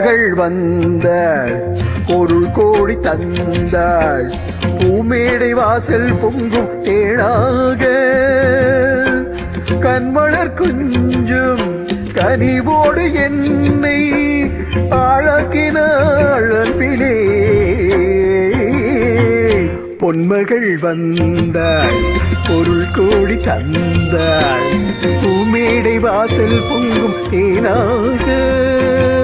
மகள் வந்தாள் பொருள் கோடி தந்தாள் பூமேடை வாசல் பொங்கும் தேனாக. கண்மலர் குஞ்சும் கனிவோடு என்னை ஆழக்கினாள் அன்பிலே. பொன்மகள் வந்தாள் பொருள் கோடி தந்தாள் பூமேடை வாசல் பொங்கும் தேனாக.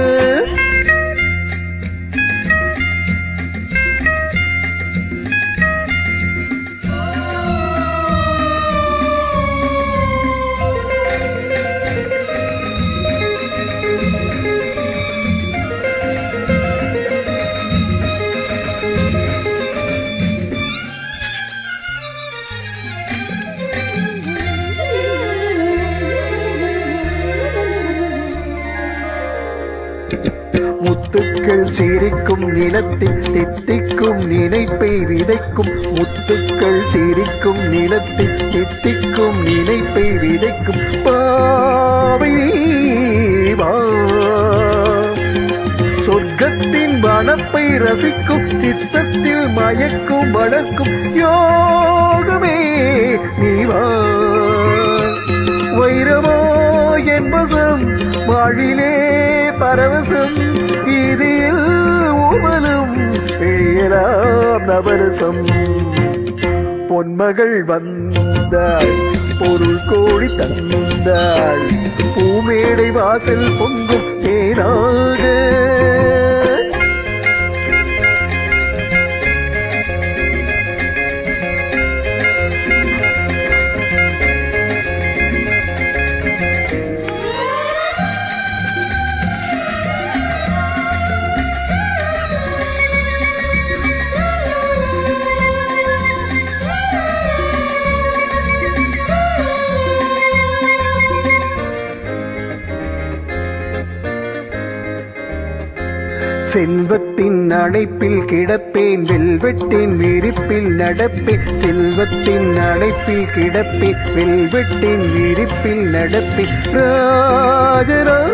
முத்துக்கள் சிரிக்கும் நிலத்தில் தித்திக்கும் நினைப்பை விதைக்கும். முத்துக்கள் சிரிக்கும் நிலத்தில் தித்திக்கும் நினைப்பை விதைக்கும். பாவை சொர்க்கத்தின் வனப்பை ரசிக்கும் சித்தத்தில் மயக்கும் வளர்க்கும் யோகமே நீவா வைரமோ என் வாழிலே பரவசம். இதில் உமலும் பெயலாம் நவரசம். பொன்மகள் வந்தாள் பொருள் கோடி தந்தாள். பூமேடை வாசல் பொங்கும் தேனாக. செல்வத்தின் அழைப்பில் கிடப்பேன் வெல்வெட்டின் விரிப்பில் நடப்பேன் செல்வத்தின் அழைப்பில் கிடப்பேன் வெல்வெட்டின் விரிப்பில் நடப்பேன் ராஜராக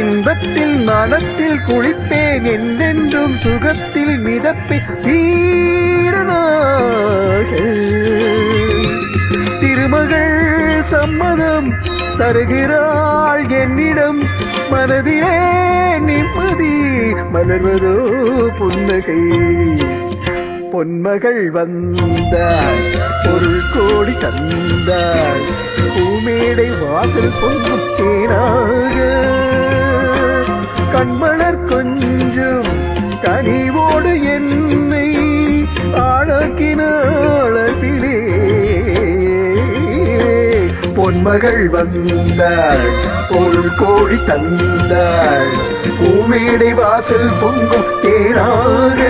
இன்பத்தில் மனத்தில் குளிப்பேன் என்றென்றும் சுகத்தில் மிதப்பேன் வீரனாக திருமகள் சம்மதம் தருகிறாள் என்னிடம். மனதிலே நிம்மதி மலர்வதோ புன்னகை. பொன்மகள் வந்தாள் பொருள் கோடி தந்தாள் பூமேடை வாசல் பொங்கும் தேனாக. கண்மலர் கொஞ்சம் கனிவோடு ஏ பொன்மகள் வந்தாள் பொருள் கோடி தந்தாள். பூமேடை வாசல் பொங்கும் தேனாக